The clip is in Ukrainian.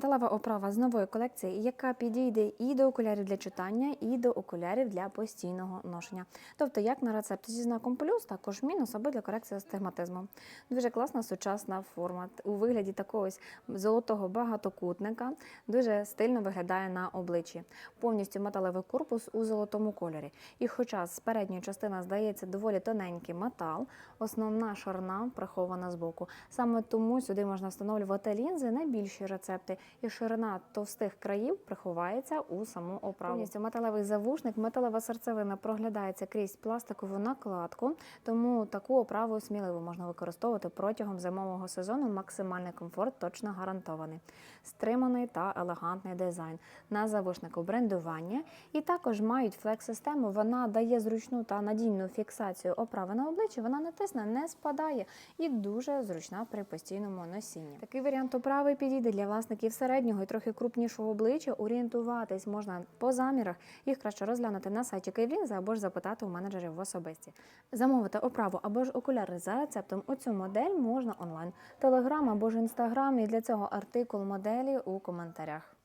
Металева оправа з нової колекції, яка підійде і до окулярів для читання, і до окулярів для постійного ношення. Тобто, як на рецепт зі знаком плюс, також мінус або для корекції астигматизму. Дуже класна сучасна форма у вигляді такого золотого багатокутника. Дуже стильно виглядає на обличчі. Повністю металевий корпус у золотому кольорі. І хоча з передньої частини здається доволі тоненький метал, основна ширина прихована збоку. Саме тому сюди можна встановлювати лінзи на більші рецепти, і ширина товстих країв приховається у саму оправу. Повністю металевий завушник, металева серцевина проглядається крізь пластикову накладку, тому таку оправу сміливо можна використовувати протягом зимового сезону. Максимальний комфорт точно гарантований. Стриманий та елегантний дизайн. На завушнику брендування і також мають флекс-систему. Вона дає зручну та надійну фіксацію оправи на обличчі. Вона не тисне, не спадає і дуже зручна при постійному носінні. Такий варіант оправи підійде для власників середнього і трохи крупнішого обличчя. Орієнтуватись можна по замірах. Їх краще розглянути на сайті Київлінза або ж запитати у менеджерів в особисті. Замовити оправу або ж окуляри за рецептом у цю модель можна онлайн, телеграм або ж інстаграм. І для цього артикул моделі у коментарях.